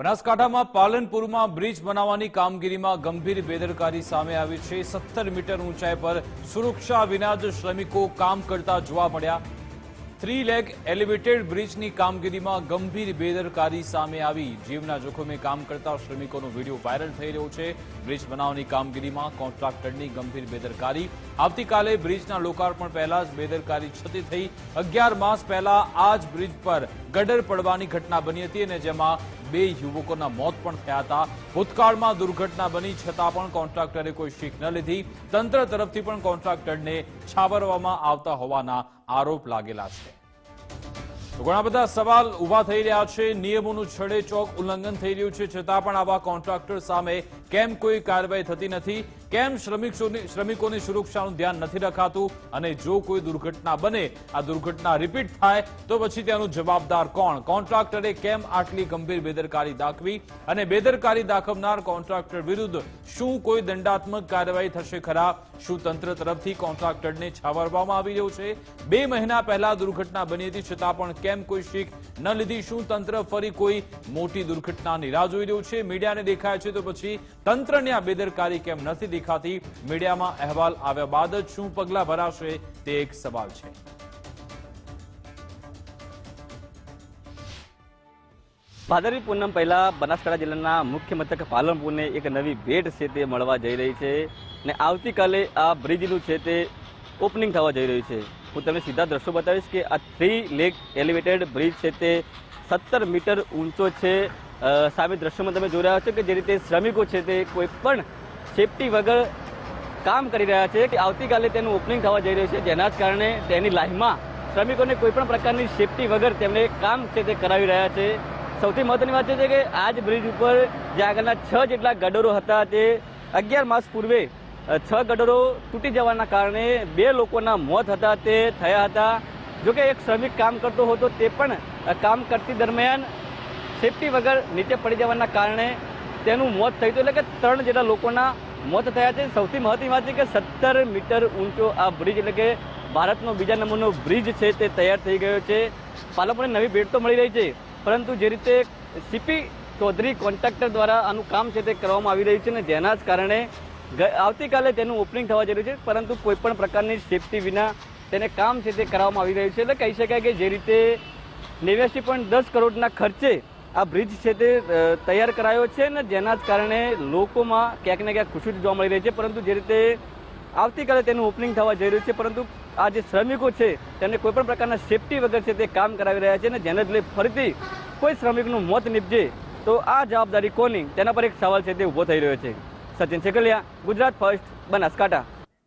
બનાસકાંઠામાં પાલનપુરમાં બ્રિજ બનાવવાની કામગીરીમાં ગંભીર બેદરકારી સામે આવી છે. સત્તર મીટર ઊંચાઈ પર સુરક્ષા વિના જ શ્રમિકો કામ કરતા જોવા મળ્યા. થ્રી લેગ એલિવેટેડ બ્રિજની કામગીરીમાં ગંભીર બેદરકારી સામે આવી. જીવના જોખમે કામ કરતા શ્રમિકોનો વીડિયો વાયરલ થઈ રહ્યો છે. બ્રિજ બનાવવાની કામગીરીમાં કોન્ટ્રાક્ટરની ગંભીર બેદરકારી. આવતીકાલે બ્રિજના લોકાર્પણ પહેલા જ બેદરકારી છતી થઈ. અગિયાર માસ પહેલા આ જ બ્રિજ પર ગડર પડવાની ઘટના બની હતી અને જેમાં બે યુવકોના મોત પણ થયા હતા. ભૂતકાળમાં દુર્ઘટના બની છતાં પણ કોન્ટ્રાક્ટરે કોઈ શીખ ન લીધી. તંત્ર તરફથી પણ કોન્ટ્રાક્ટરને છાવરવામાં આવતા હોવાના આરોપ લાગેલા છે. ઘણા બધા સવાલ ઊભા થઈ રહ્યા છે. નિયમોનું છડે ચોક ઉલ્લંઘન થઈ રહ્યું છે. છતાં પણ આવા કોન્ટ્રાક્ટર સામે કેમ કોઈ કાર્યવાહી થતી નથી? કેમ શ્રમિકોની સુરક્ષાનું ધ્યાન નથી રખાતું અને જો કોઈ દુર્ઘટના બને, આ દુર્ઘટના રિપીટ થાય, તો પછી તેનું જવાબદાર કોણ? કોન્ટ્રાક્ટરે કેમ આટલી ગંભીર બેદરકારી દાખવી? અને બેદરકારી દાખવનાર કોન્ટ્રાક્ટર વિરુદ્ધ શું કોઈ દંડાત્મક કાર્યવાહી થશે ખરા? શું તંત્ર તરફથી કોન્ટ્રાક્ટરને છાવરવામાં આવી રહ્યું છે? બે મહિના પહેલા દુર્ઘટના બની હતી, છતાં પણ કેમ કોઈ શીખ ન લીધી? શું તંત્ર ફરી કોઈ મોટી દુર્ઘટનાની રાહ જોઈ રહ્યું છે? મીડિયાને દેખાય છે તો પછી તંત્રની આ બેદરકારી કેમ નથી દેખાતી મીડિયામાં અહેવાલ આવ્યા બાદ જ શું પગલાં ભરાશે તે એક સવાલ છે. ભાદરવી પૂનમ પહેલા બનાસકાંઠા જિલ્લાના મુખ્ય મથક પાલનપુરને એક નવી ભેટ છે તે મળવા જઈ રહી છે અને આવતીકાલે આ બ્રિજનું છે તે ઓપનિંગ થવા જઈ રહ્યું છે. હું તમને સીધા દ્રશ્યો બતાવીશ કે આ થ્રી લેગ એલિવેટેડ બ્રિજ છે તે સત્તર મીટર ઊંચો છે. સામે દ્રશ્યોમાં તમે જોઈ રહ્યા છો કે જે રીતે શ્રમિકો છે તે કોઈ પણ સેફટી વગર કામ કરી રહ્યા છે કે આવતીકાલે તેનું ઓપનિંગ થવા જઈ રહ્યું છે. જેના જ કારણે તેની લાઈફમાં શ્રમિકોને કોઈ પણ પ્રકારની સેફટી વગર તેમને કામ છે તે કરાવી રહ્યા છે. સૌથી મહત્વની વાત છે કે આ જ બ્રિજ ઉપર જે આગળના છ જેટલા ગડરો હતા તે અગિયાર માસ પૂર્વે છ ગડરો તૂટી જવાના કારણે બે લોકોના મોત હતા તે થયા હતા. જોકે એક શ્રમિક કામ કરતો હતો તે પણ કામ કરતી દરમિયાન સેફટી વગર નીચે પડી જવાના કારણે તેનું મોત થયું હતું. એટલે કે ત્રણ જેટલા લોકોના મોત થયા છે. સૌથી મહત્વની વાત છે કે સત્તર મીટર ઊંચો આ બ્રિજ એટલે કે ભારતનો બીજા નંબરનો બ્રિજ છે તે તૈયાર થઈ ગયો છે. પાલનપુરને નવી ભેટ તો મળી રહી છે, પરંતુ જે રીતે સીપી ચૌધરી કોન્ટ્રાક્ટર દ્વારા આનું કામ છે તે કરવામાં આવી રહ્યું છે ને જેના જ કારણે આવતીકાલે તેનું ઓપનિંગ થવા જઈ રહ્યું છે, પરંતુ કોઈપણ પ્રકારની સેફટી વિના તેને કામ છે તે કરવામાં આવી રહ્યું છે. એટલે કહી શકાય કે જે રીતે નેવ્યાસી પોઈન્ટ દસ કરોડના ખર્ચે આ બ્રિજ છે તે તૈયાર કરાયો છે ને જેના જ કારણે લોકોમાં ક્યાંક ને ક્યાંક ખુશી જોવા મળી રહી છે. પરંતુ જે રીતે આવતીકાલે તેનું ઓપનિંગ થવા જઈ રહ્યું છે, પરંતુ આ જે શ્રમિકો છે, તેમને કોઈપણ પ્રકારના સેફટી વગર છે તે કામ કરાવી રહ્યા છે અને જેને જ લઈ ફરીથી કોઈ શ્રમિકનું મોત નીપજે, તો આ જવાબદારી કોની? તેના પર એક સવાલ છે તે ઊભો થઈ રહ્યો છે. સચિન છેકલિયા ગુજરાત ફર્સ્ટ બનાસકાંઠા.